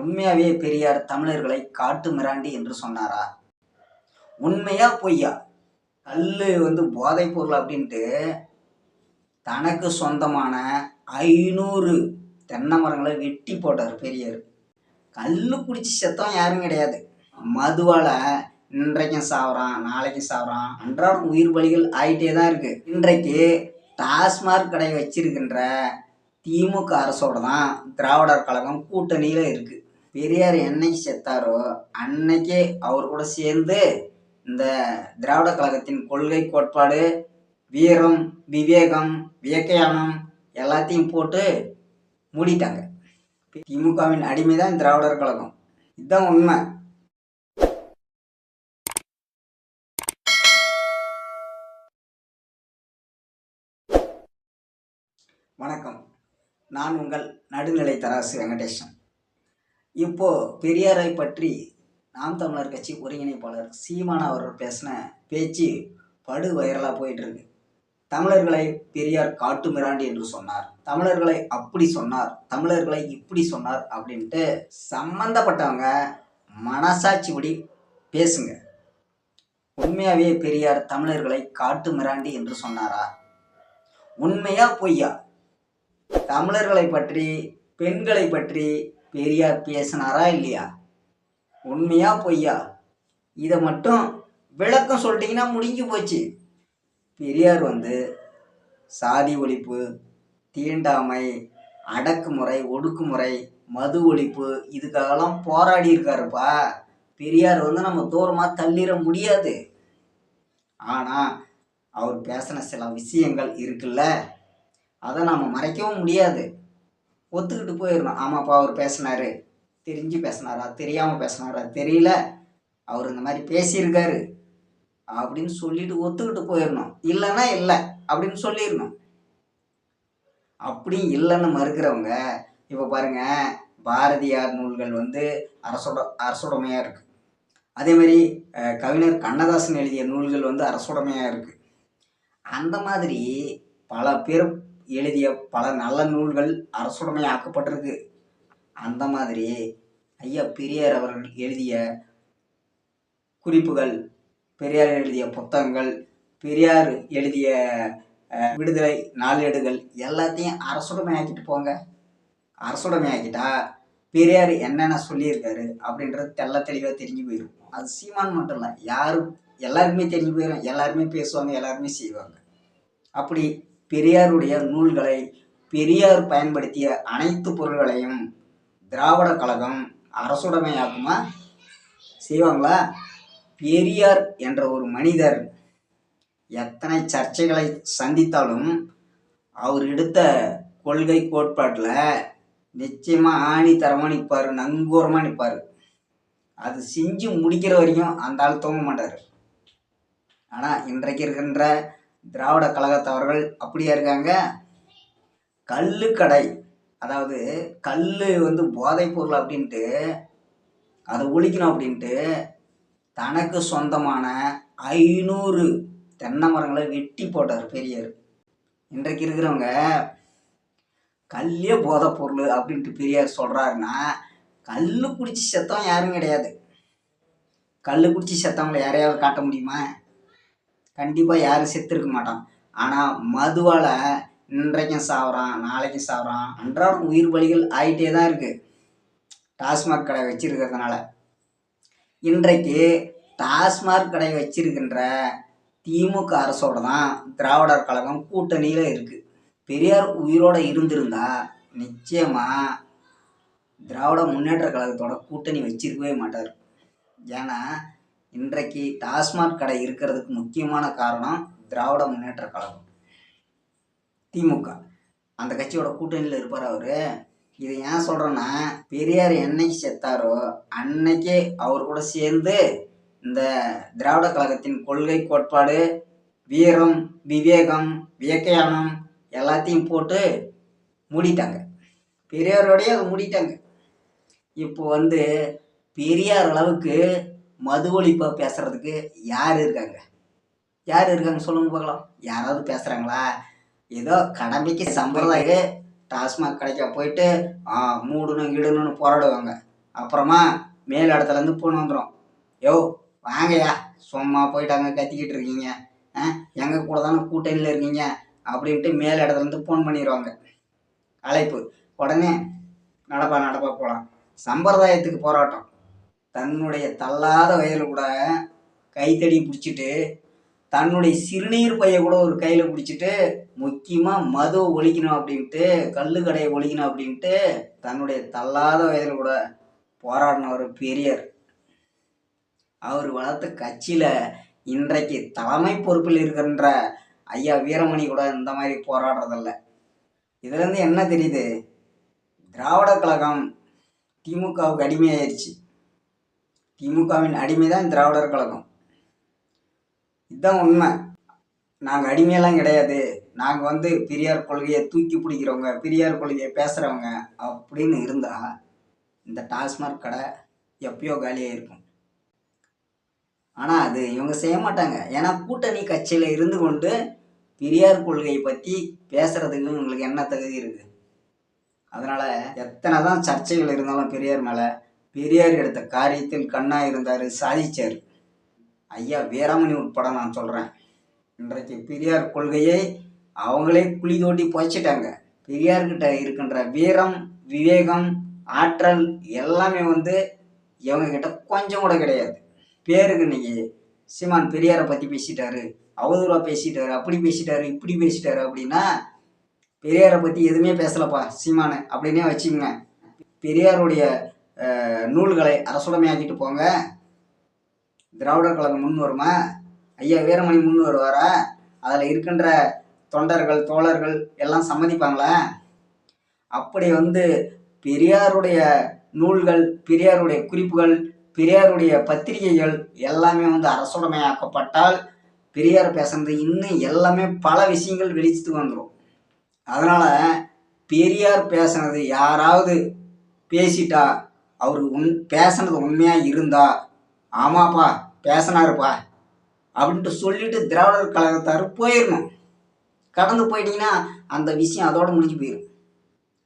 உண்மையாவே பெரியார் தமிழர்களை காட்டு மிராண்டி என்று சொன்னாரா? உண்மையா பொய்யா? கல்லு வந்து போதைப் பொருள் அப்படின்ட்டு தனக்கு சொந்தமான ஐநூறு தென்னை மரங்களை வெட்டி போட்டார் பெரியார். கல்லு குடிச்சு செத்தம் யாரும் கிடையாது. மதுவால இன்றைக்கும் சாவறான் நாளைக்கும் சாவறான். அன்றாடம் உயிர் பலிகள் ஆயிட்டே தான் இருக்கு. இன்றைக்கு டாஸ்மாக் கடை வச்சிருக்கின்ற திமுக அரசோட தான் திராவிடர் கழகம் கூட்டணியில் இருக்குது பெரியார் என்னைக்கு செத்தாரோ அன்னைக்கே அவர் கூட சேர்ந்து இந்த திராவிட கழகத்தின் கொள்கை கோட்பாடு வீரம் விவேகம் வியக்கையானம் எல்லாத்தையும் போட்டு மூடிட்டாங்க. திமுகவின் அடிமை தான் திராவிடர் கழகம். இதுதான் உண்மை. வணக்கம். நான் உங்கள் நடுநிலை தராசு வெங்கடேஷன் இப்போ பெரியாரை பற்றி நாம் தமிழர் கட்சி ஒருங்கிணைப்பாளர் சீமான் அவர்கள் பேசின பேச்சு படு வைரலாக போயிட்டுருக்கு. தமிழர்களை பெரியார் காட்டு மிராண்டி என்று சொன்னார். தமிழர்களை அப்படி சொன்னார் தமிழர்களை இப்படி சொன்னார் அப்படின்ட்டு சம்பந்தப்பட்டவங்க மனசாட்சிப்படி பேசுங்க. உண்மையாகவே பெரியார் தமிழர்களை காட்டு மிராண்டி என்று சொன்னாரா? உண்மையா பொய்யா? தமிழர்களை பற்றி பெண்களை பற்றி பெரியார் பேசினாரா இல்லையா? உண்மையா பொய்யா? இதை மட்டும் விளக்கம் சொல்லிட்டீங்கன்னா முடிஞ்சு போச்சு. பெரியார் வந்து சாதி ஒழிப்பு தீண்டாமை அடக்குமுறை ஒடுக்குமுறை மது ஒழிப்பு இதுக்காகலாம் போராடி இருக்காருப்பா. பெரியார் வந்து நம்ம தூரமாக தள்ளிட முடியாது. ஆனால் அவர் பேசின சில விஷயங்கள் இருக்குல்ல? அதை நாம் மறைக்கவும் முடியாது. ஒத்துக்கிட்டு போயிடணும். ஆமாப்பா அவர் பேசினாரு. தெரிஞ்சு பேசினாரா? தெரியாமல் பேசினாரா? தெரியல. அவர் இந்த மாதிரி பேசியிருக்காரு. அப்படின்னு சொல்லிட்டு ஒத்துக்கிட்டு போயிடணும். இல்லைன்னா இல்லை. அப்படின்னு சொல்லிடணும். அப்படி இல்லைன்னு மறுக்கிறவங்க இப்போ பாருங்க பாரதியார் நூல்கள் வந்து அரசோட அரசுடைமையாக இருக்குது அதே மாதிரி கவிஞர் கண்ணதாசன் எழுதிய நூல்கள் வந்து அரசுடைமையாக இருக்குது அந்த மாதிரி பல பேர் எழுதிய பல நல்ல நூல்கள் அரசுடைமை ஆக்கப்பட்டிருக்கு. அந்த மாதிரி ஐயா பெரியார் அவர்கள் எழுதிய குறிப்புகள் பெரியார் எழுதிய புத்தகங்கள் பெரியார் எழுதிய விடுதலை நாளேடுகள் எல்லாத்தையும் அரசுடைமை ஆக்கிட்டு போங்க. அரசுடைமை ஆக்கிட்டா பெரியார் என்னென்ன சொல்லியிருக்காரு அப்படின்றது தெல்ல தெளிவாக தெரிஞ்சு போயிடும் அது சீமான் மட்டும் இல்லை யாரும் எல்லாருமே தெரிஞ்சு போயிடும் எல்லாருமே பேசுவாங்க எல்லாருமே செய்வாங்க. அப்படி பெரியாருடைய நூல்களை பெரியார் பயன்படுத்திய அனைத்து பொருள்களையும் திராவிட கழகம் அரசுடைமையாக்குமா செய்வாங்களா? பெரியார் என்ற ஒரு மனிதர் எத்தனை சர்ச்சைகளை சந்தித்தாலும் அவர் எடுத்த கொள்கை கோட்பாட்டில் நிச்சயமாக ஆணித்தரமாக நிற்பார் நங்கூரமாக நிற்பார் அது செஞ்சு முடிக்கிற வரைக்கும் அந்த ஆள் தூங்க மாட்டார். ஆனால் இன்றைக்கு இருக்கின்ற திராவிட கழகத்தவர்கள் அப்படியா இருக்காங்க? கல்லுக்கடை. அதாவது கல் வந்து போதைப் பொருள் அப்படின்ட்டு அதை ஒழிக்கணும் அப்படின்ட்டு தனக்கு சொந்தமான ஐநூறு தென்னை மரங்களை வெட்டி போட்டார் பெரியார். இன்றைக்கு இருக்கிறவங்க கல்லே போதைப் பொருள் அப்படின்ட்டு பெரியார் சொல்கிறாருன்னா கல் குடிச்சு செத்தவன் யாரும் கிடையாது. கல் குடிச்சு செத்தவங்களை யாரையாவது காட்ட முடியுமா? கண்டிப்பாக யாரும் செத்துருக்க மாட்டான். ஆனால் மதுவால் இன்றைக்கும் சாவறான் நாளைக்கும் சாவறான். அன்றாடம் உயிர் பலிகள் ஆகிட்டே தான் இருக்குது டாஸ்மாக் கடை வச்சிருக்கிறதுனால. இன்றைக்கு டாஸ்மாக் கடை வச்சிருக்கின்ற திமுக அரசோட தான் திராவிடர் கழகம் கூட்டணியில் இருக்குது பெரியார் உயிரோட இருந்திருந்தா நிச்சயமாக திராவிட முன்னேற்ற கழகத்தோட கூட்டணி வச்சிருக்கவே மாட்டார். ஏன்னா இன்றைக்கு டாஸ்மாக் கடை இருக்கிறதுக்கு முக்கியமான காரணம் திராவிட முன்னேற்ற கழகம். திமுக. அந்த கட்சியோட கூட்டணியில் இருப்பார் அவர். இதை ஏன் சொல்கிறேன்னா பெரியார் என்னைக்கு செத்தாரோ அன்னைக்கே அவர் கூட சேர்ந்து இந்த திராவிட கழகத்தின் கொள்கை கோட்பாடு வீரம் விவேகம் வியக்கையானம் எல்லாத்தையும் போட்டு மூடிட்டாங்க. பெரியாரோடய அதை மூடிட்டாங்க. இப்போ வந்து பெரியார் அளவுக்கு மது பேசுறதுக்கு யார் இருக்காங்க? யார் இருக்காங்க சொல்லுங்க பார்க்கலாம். யாராவது பேசுகிறாங்களா ஏதோ கடமைக்கு சம்பிரதாய டாஸ்மாக் கடைக்க போயிட்டு மூடணும் இடணும்னு போராடுவாங்க. அப்புறமா மேல் இடத்துலேருந்து ஃபோன் வந்துடும் யோ வாங்கய்யா சும்மா போயிட்டாங்க கத்திக்கிட்டு இருக்கீங்க. ஆ எங்கள் கூட தானே கூட்டணியில் இருக்கீங்க? அப்படின்ட்டு மேல் இடத்துலேருந்து ஃபோன் பண்ணிடுவாங்க அழைப்பு. உடனே நடப்பா நடப்பா போகலாம் சம்பிரதாயத்துக்கு போராட்டம். தன்னுடைய தள்ளாத வயதில் கூட கைத்தடி பிடிச்சிட்டு தன்னுடைய சிறுநீர் பைய கூட ஒரு கையில் பிடிச்சிட்டு முக்கியமாக மது ஒழிக்கணும் அப்படின்ட்டு கள்ளு கடையை ஒழிக்கணும் அப்படின்ட்டு தன்னுடைய தள்ளாத வயதில் கூட போராடினவர் பெரியர். அவர் வளர்த்த கட்சியில் இன்றைக்கு தலைமை பொறுப்பில் இருக்கின்ற ஐயா வீரமணி கூட இந்த மாதிரி போராடுறதில்ல. இதுலேருந்து என்ன தெரியுது? திராவிட கழகம் திமுகவுக்கு அடிமையாயிருச்சு. திமுகவின் அடிமை தான் திராவிடர் கழகம். இதுதான் உண்மை. நாங்கள் அடிமையெல்லாம் கிடையாது. நாங்கள் வந்து பெரியார் கொள்கையை தூக்கி பிடிக்கிறவங்க பெரியார் கொள்கையை பேசுகிறவங்க அப்படின்னு இருந்தால் இந்த டாஸ்மாக் கடை எப்பயோ காலியாக இருக்கும். ஆனால் அது இவங்க செய்ய மாட்டாங்க. ஏன்னா கூட்டணி கட்சியில் இருந்து கொண்டு பெரியார் கொள்கையை பற்றி பேசுகிறதுக்கு உங்களுக்கு என்ன தகுதி இருக்குது அதனால் எத்தனை தான் சர்ச்சைகள் இருந்தாலும் பெரியார் மேலே பெரியார் எடுத்த காரியத்தில் கண்ணாக இருந்தார் சாதிச்சார். ஐயா வீராமணி உட்பட நான் சொல்கிறேன் இன்றைக்கு பெரியார் கொள்கையை அவங்களே குழி தோட்டி புதைச்சிட்டாங்க. பெரியார்கிட்ட இருக்கின்ற வீரம் விவேகம் ஆற்றல் எல்லாமே வந்து இவங்கக்கிட்ட கொஞ்சம் கூட கிடையாது. பேருக்கு இன்னைக்கு சீமான் பெரியாரை பற்றி பேசிட்டாரு அவதூறாக பேசிட்டாரு அப்படி பேசிட்டாரு இப்படி பேசிட்டாரு அப்படின்னா பெரியாரை பற்றி எதுவுமே பேசலப்பா சீமானு. அப்படின்னே வச்சுக்கோங்க. பெரியாருடைய நூல்களை அரசுடமையாக்கிட்டு போங்க. திராவிடர் கழகம் முன் வருமா? ஐயா வீரமணி முன் வருவாரா? அதில் இருக்கின்ற தொண்டர்கள் தோழர்கள் எல்லாம் சம்மதிப்பாங்களா? அப்படி வந்து பெரியாருடைய நூல்கள் பெரியாருடைய குறிப்புகள் பெரியாருடைய பத்திரிகைகள் எல்லாமே வந்து அரசுடைமையாக்கப்பட்டால் பெரியார் பேசுனது இன்னும் எல்லாமே பல விஷயங்கள் வெளிச்சத்துக்கு வந்துடும் அதனால் பெரியார் பேசுனது யாராவது பேசிட்டா அவர் உன் பேசினது உண்மையாக இருந்தா? ஆமாப்பா பேசினாருப்பா. அப்படின்ட்டு சொல்லிட்டு திராவிடர் கழகத்தார் போயிடணும் கடந்து போயிட்டீங்கன்னா அந்த விஷயம் அதோடு முடிஞ்சு போயிடும்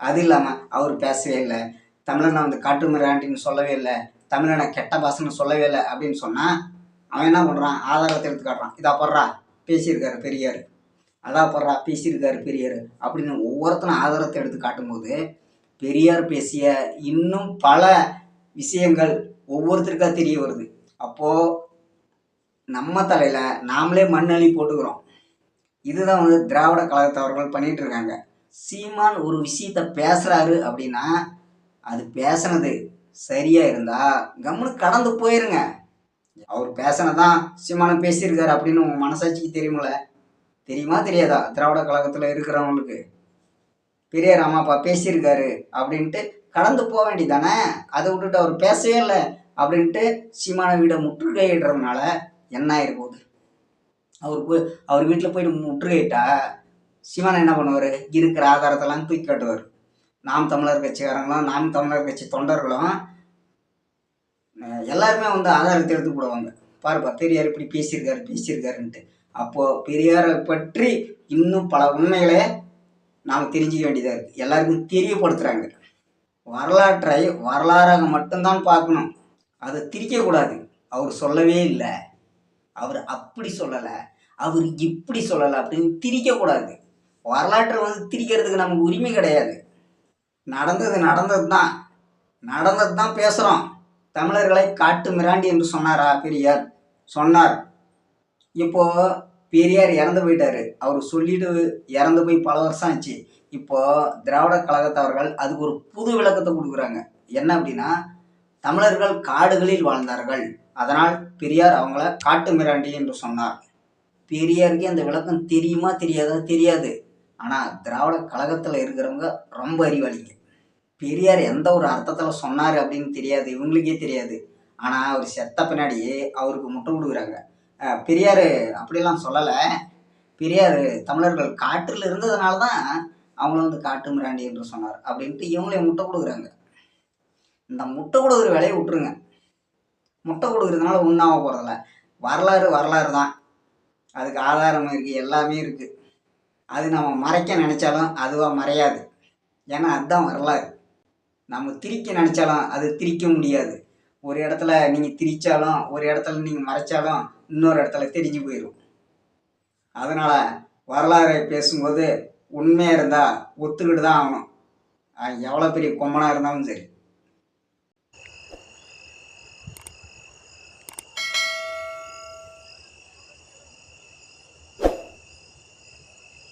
அது இல்லாமல் அவர் பேசவே இல்லை. தமிழனை வந்து காட்டு மிராண்டின்னு சொல்லவே இல்லை. தமிழனை கெட்ட பாசன்னு சொல்லவே இல்லை அப்படின்னு சொன்னால் அவன் என்ன பண்ணுறான் ஆதாரத்தை எடுத்து காட்டுறான். இதா படுறா பேசியிருக்காரு பெரியார். அதா படுறா பேசியிருக்காரு பெரியார் அப்படின்னு ஒவ்வொருத்தனும் ஆதாரத்தை எடுத்து காட்டும்போது பெரியார் பேசிய இன்னும் பல விஷயங்கள் ஒவ்வொருத்தருக்கா தெரிய வருது. அப்போது நம்ம தலையில் நாமளே மண்ணள்ளி போட்டுக்கிறோம். இதுதான் வந்து திராவிட கழகத்தவர்கள் பண்ணிட்டு இருக்காங்க. சீமான் ஒரு விஷயத்த பேசுறாரு அப்படின்னா அது பேசுனது சரியா இருந்தா கம்னு கடந்து போயிருங்க. அவர் பேசினதான் சீமானம் பேசியிருக்காரு அப்படின்னு உங்க மனசாட்சிக்கு தெரியுமில்ல தெரியுமா தெரியாதா? திராவிட கழகத்தில் இருக்கிறவங்களுக்கு. பெரியார் அம்மாப்பா பேசியிருக்காரு அப்படின்ட்டு கடந்து போக வேண்டியதானே அதை விட்டுட்டு அவர் பேசவே இல்லை அப்படின்ட்டு சீமான வீடை முற்றுகையிடுறதுனால என்ன ஆயிருப்போகுது? அவர் போய் அவர் வீட்டில் போயிட்டு முற்றுகையிட்டா சிவன் என்ன பண்ணுவார்? இருக்கிற ஆதாரத்தெல்லாம் தூக்கி காட்டுவார். நாம் தமிழர் கட்சிக்காரங்களும் நாம் தமிழர் கட்சி தொண்டர்களும் எல்லாருமே வந்து ஆதாரத்தை எடுத்து போடுவாங்க. பாருப்பா பெரியார் இப்படி பேசியிருக்காரு பேசியிருக்காருன்ட்டு. அப்போது பெரியாரை பற்றி இன்னும் பல உண்மைகளை நாம் தெரிஞ்சிக்க வேண்டியதாக இருக்குது எல்லாருக்கும் தெரியப்படுத்துகிறாங்க வரலாற்றை வரலாறாக மட்டும்தான் பார்க்கணும். அதை திரிக்கக்கூடாது அவர் சொல்லவே இல்லை. அவர் அப்படி சொல்லலை. அவர் இப்படி சொல்லலை அப்படின்னு திரிக்கக்கூடாது வரலாற்றை வந்து திரிக்கிறதுக்கு நமக்கு உரிமை கிடையாது. நடந்தது நடந்தது தான் நடந்தது தான் பேசுகிறோம் தமிழர்களை காட்டு மிராண்டி என்று சொன்னாரா பெரியார்? சொன்னார். இப்போது பெரியார் இறந்து போயிட்டாரு. அவர் சொல்லிட்டு இறந்து போய் பல வருஷம் ஆச்சு. இப்போ திராவிட கழகத்தவர்கள் அதுக்கு ஒரு புது விளக்கத்தை கொடுக்குறாங்க. என்ன அப்படின்னா தமிழர்கள் காடுகளில் வாழ்ந்தார்கள். அதனால் பெரியார் அவங்கள காட்டு மிராண்டி என்று சொன்னார். பெரியாருக்கு அந்த விளக்கம் தெரியுமா தெரியாதா தெரியாது. ஆனால் திராவிட கழகத்தில் இருக்கிறவங்க ரொம்ப அறிவாளிங்க. பெரியார் எந்த ஒரு அர்த்தத்தில் சொன்னார் அப்படின்னு தெரியாது. இவங்களுக்கே தெரியாது. ஆனால் அவர் செத்த பின்னாடியே அவருக்கு முட்டை கொடுக்குறாங்க. பெரியார் அப்படிலாம் சொல்லலை. பெரியார் தமிழர்கள் காற்றில் இருந்ததுனால தான் அவங்கள வந்து காட்டு மிராண்டி என்று சொன்னார் அப்படின்ட்டு இவங்களே முட்டை கொடுக்குறாங்க. இந்த முட்டை கொடுக்குற வேலையை விட்டுருங்க. முட்டை கொடுக்குறதுனால ஒன்றாக போகிறதில்ல வரலாறு வரலாறு தான். அதுக்கு ஆதாரம் இருக்குது எல்லாமே இருக்குது அது நம்ம மறைக்க நினச்சாலும் அதுவாக மறையாது. ஏன்னா அதுதான் வரலாறு. நம்ம திரிக்க நினச்சாலும் அது திரிக்க முடியாது. ஒரு இடத்துல நீங்கள் திரிச்சாலும் ஒரு இடத்துல நீங்கள் மறைச்சாலும் இன்னொரு இடத்துல தெரிஞ்சு போயிடும் அதனால் வரலாறை பேசும்போது உண்மையாக இருந்தால் ஒத்துக்கிட்டு தான் ஆகணும் எவ்வளோ பெரிய கொம்மனாக இருந்தாலும் சரி.